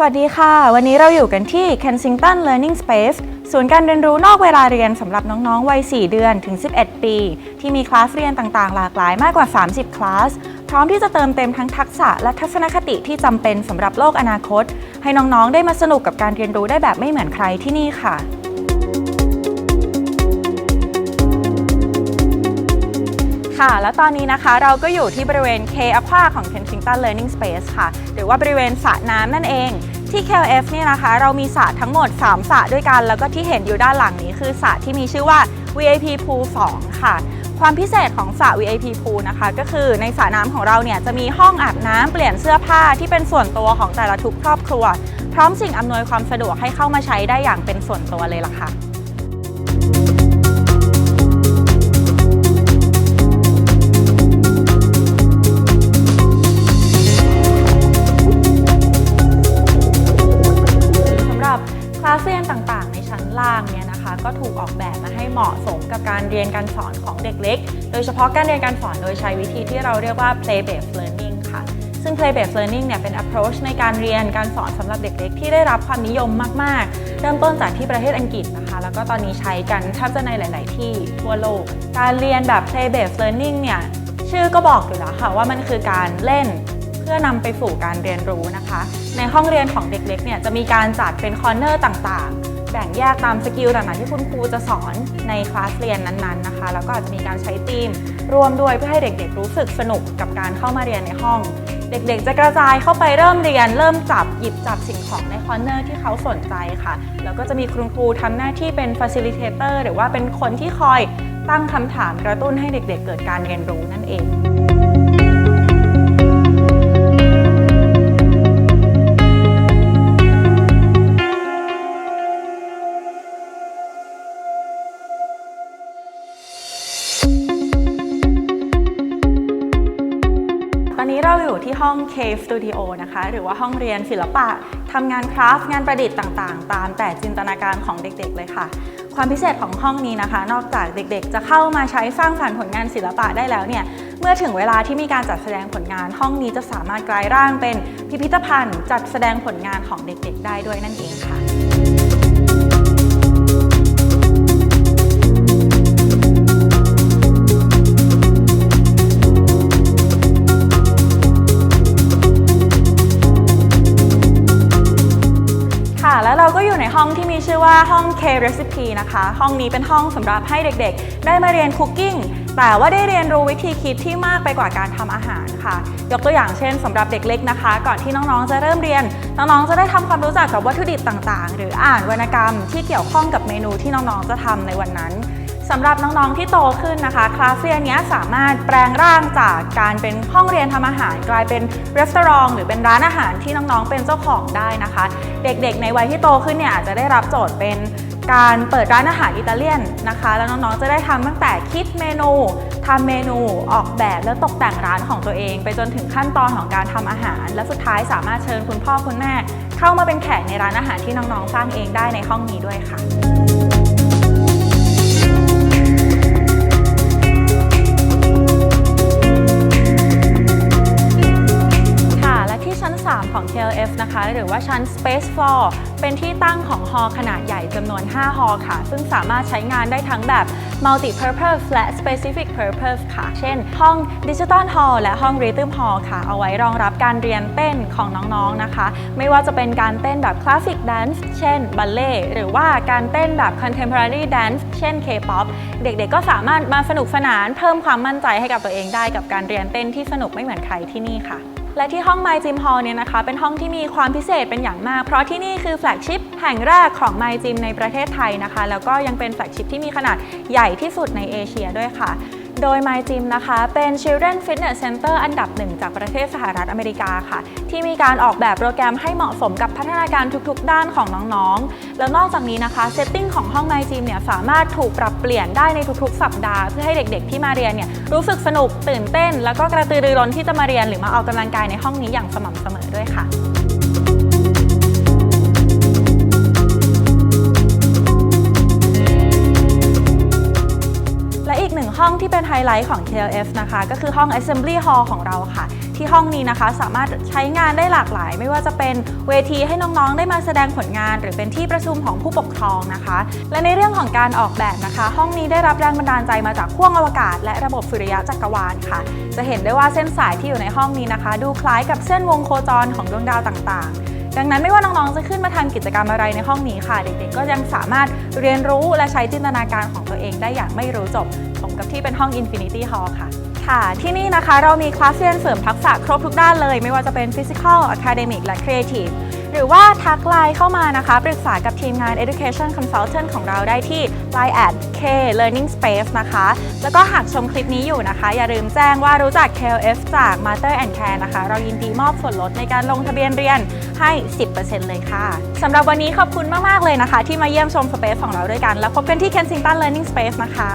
สวัสดีค่ะ วันนี้เราอยู่กันที่ Kensington Learning Space ศูนย์การเรียนรู้นอกเวลาเรียนสำหรับน้องๆ วัย 4 เดือนถึง 11 ปี ที่มีคลาสเรียนต่างๆ หลากหลายมากกว่า 30 คลาส พร้อมที่จะเติมเต็มทั้งทักษะและทัศนคติที่จำเป็นสำหรับโลกอนาคต ให้น้องๆ ได้มาสนุกกับการเรียนรู้ได้แบบไม่เหมือนใครที่นี่ค่ะ ค่ะ แล้วตอนนี้นะคะเราก็อยู่ที่บริเวณ K Aqua ของ Kensington Learning Space ค่ะ หรือว่าบริเวณสระน้ำนั่นเอง ที่ KLF เนี่ยนะคะ เรามีสระทั้งหมด 3สระด้วยกัน แล้วก็ที่เห็นอยู่ด้านหลังนี้คือสระที่มีชื่อว่า VIP Pool 2 ค่ะ ความพิเศษของสระ VIP Pool นะคะ ก็คือในสระน้ำของเราเนี่ยจะมีห้องอาบน้ำเปลี่ยนเสื้อผ้าที่เป็นส่วนตัวของแต่ละทุกครอบครัว พร้อมสิ่งอำนวยความสะดวกให้เข้ามาใช้ได้อย่างเป็นส่วนตัวเลยล่ะค่ะ อนของเด็กเล็ก โดยเฉพาะการเรียนการสอนโดยใช้วิธีที่เราเรียกว่า play based learning ค่ะ ซึ่ง play based learning เนี่ยเป็น approach ในการเรียนการสอนสำหรับเด็กเล็กที่ได้รับความนิยมมาก ๆ เริ่มต้นจากที่ประเทศอังกฤษนะคะ แล้วก็ตอนนี้ใช้กันแทบจะในหลาย ๆ ที่ทั่วโลก การเรียนแบบ play based learning เนี่ยชื่อก็บอกอยู่แล้วค่ะว่ามันคือการเล่นเพื่อนำไปสู่การเรียนรู้นะคะ ในห้องเรียนของเด็กเล็กเนี่ยจะมีการจัดเป็นคอร์เนอร์ต่างๆ แบ่งแยกตามสกิลต่างๆที่คุณครูจะสอนในคลาสเรียนนั้นๆนะคะ แล้วก็อาจจะมีการใช้ธีมร่วมด้วยเพื่อให้เด็กๆ รู้สึกสนุกกับการเข้ามาเรียนในห้อง เด็กๆ จะกระจายเข้าไปเริ่มเรียน เริ่มจับหยิบจับสิ่งของในคอร์เนอร์ที่เขาสนใจค่ะ แล้วก็จะมีคุณครูทำหน้าที่เป็น facilitator หรือว่าเป็นคนที่คอยตั้งคำถามกระตุ้นให้เด็กๆ เกิดการเรียนรู้นั่นเอง ตอนนี้เราอยู่ที่ห้อง Cave Studio นะคะ หรือว่าห้องเรียนศิลปะทำงานคราฟต์งานประดิษฐ์ต่างๆ ตามแต่จินตนาการของเด็กๆเลยค่ะ ความพิเศษของห้องนี้นะคะ นอกจากเด็กๆ จะเข้ามาใช้สร้างสรรค์ผลงานศิลปะได้แล้วเนี่ยเมื่อถึงเวลาที่มีการจัดแสดงผลงานห้องนี้จะสามารถกลายร่างเป็นพิพิธภัณฑ์ จัดแสดงผลงานของเด็กๆ ได้ด้วยนั่นเองค่ะค่ะ องที่มีชื่อว่าห้อง K Recipe นะคะ ห้องนี้เป็นห้องสำหรับให้เด็กๆ ได้มาเรียนคุกกิ้ง แต่ว่าได้เรียนรู้วิธีคิดที่มากไปกว่าการทำอาหารค่ะ ยกตัวอย่างเช่นสำหรับเด็กเล็กนะคะ ก่อนที่น้องๆ จะเริ่มเรียน น้องๆ จะได้ทำความรู้จักกับวัตถุดิบต่างๆ หรืออ่านวรรณกรรมที่เกี่ยวข้องกับเมนูที่น้องๆ จะทำในวันนั้น สำหรับน้องๆ ที่โตขึ้นนะคะ คลาสเรียนนี้สามารถแปลงร่างจากการเป็นห้องเรียนทำอาหาร กลายเป็นรีสอร์ทหรือเป็นร้านอาหารที่น้องๆ เป็นเจ้าของได้นะคะ เด็กๆ ในวัยที่โตขึ้นเนี่ยอาจจะได้รับโจทย์เป็นการเปิดร้านอาหารอิตาเลียนนะคะ แล้วน้องๆ จะได้ทำตั้งแต่คิดเมนูทำเมนูออกแบบและตกแต่งร้านของตัวเอง ไปจนถึงขั้นตอนของการทำอาหาร และสุดท้ายสามารถเชิญคุณพ่อคุณแม่ เข้ามาเป็นแขกในร้านอาหารที่น้องๆ สร้างเองได้ในห้องนี้ด้วยค่ะ หรือว่าชั้น Space Floor เป็นที่ตั้งของฮอลล์ขนาดใหญ่จำนวน 5 ฮอลล์ค่ะ ซึ่งสามารถใช้งานได้ทั้งแบบ Multi Purpose และ Specific Purpose ค่ะ เช่น ห้อง Digital Hall และห้อง Rhythm Hall ค่ะ เอาไว้รองรับการเรียนเต้นของน้องๆนะคะ ไม่ว่าจะเป็นการเต้นแบบ Classic Dance เช่น บัลเล่หรือว่าการเต้นแบบ Contemporary Dance เช่น K-pop เด็กๆ ก็สามารถมาสนุกสนานเพิ่มความมั่นใจให้กับตัวเองได้กับการเรียนเต้นที่สนุกไม่เหมือนใครที่นี่ค่ะ และที่ห้อง My Gym Hall เนี่ยนะคะ เป็นห้องที่มีความพิเศษเป็นอย่างมาก เพราะที่นี่คือแฟลกชิพแห่งแรกของ My Gym ในประเทศไทยนะคะ แล้วก็ยังเป็นแฟลกชิพที่มีขนาดใหญ่ที่สุดในเอเชียด้วยค่ะ โดย My Gym นะคะ เป็น Children Fitness Center อันดับหนึ่งจากประเทศสหรัฐอเมริกาค่ะ ที่มีการออกแบบโปรแกรมให้เหมาะสมกับพัฒนาการทุกๆ ด้านของน้องๆ แล้วนอกจากนี้นะคะเซตติ้งของห้อง My Gym เนี่ยสามารถถูกปรับเปลี่ยนได้ในทุกๆ สัปดาห์ เพื่อให้เด็กๆ ที่มาเรียนเนี่ยรู้สึกสนุกตื่นเต้น แล้วก็กระตือรือร้นที่จะมาเรียนหรือมาออกกำลังกายในห้องนี้อย่างสม่ำเสมอด้วยค่ะ ห้องที่เป็นไฮไลท์ของ KLF นะคะ ก็คือห้อง Assembly Hall ของเราค่ะ ที่ห้องนี้นะคะสามารถใช้งานได้หลากหลาย ไม่ว่าจะเป็นเวทีให้น้องๆ ได้มาแสดงผลงาน หรือเป็นที่ประชุมของผู้ปกครองนะคะ และในเรื่องของการออกแบบนะคะ ห้องนี้ได้รับแรงบันดาลใจมาจากขั้วอวกาศ และระบบสุริยะจักรวาลค่ะ จะเห็นได้ว่าเส้นสายที่อยู่ในห้องนี้นะคะ ดูคล้ายกับเส้นวงโคจรของดวงดาวต่างๆ ดังนั้นไม่ว่าน้องๆจะขึ้นมาทำกิจกรรมอะไรในห้องนี้ค่ะ เด็กๆก็ยังสามารถเรียนรู้และใช้จินตนาการของตัวเองได้อย่างไม่รู้จบสมกับที่เป็นห้อง Infinity Hall ค่ะค่ะที่นี่นะคะเรามีคลาสเรียนเสริมทักษะครบทุกด้านเลย ไม่ว่าจะเป็น Physical Academic และ Creative หรือว่าทักไลน์เข้ามานะคะ ปรึกษากับทีมงาน Education Consultant ของเราได้ที่ Line at K Learning Space นะคะ แล้วก็หากชมคลิปนี้อยู่นะคะ อย่าลืมแจ้งว่ารู้จัก KLF จาก Master and Care นะคะ เรายินดีมอบส่วนลดในการลงทะเบียนเรียนให้ 10%เลยค่ะสำหรับวันนี้ขอบคุณมาก ๆ เลยนะคะ ที่มาเยี่ยมชม Space ของเราด้วยกัน แล้วพบกันที่ Kensington Learning Space นะคะ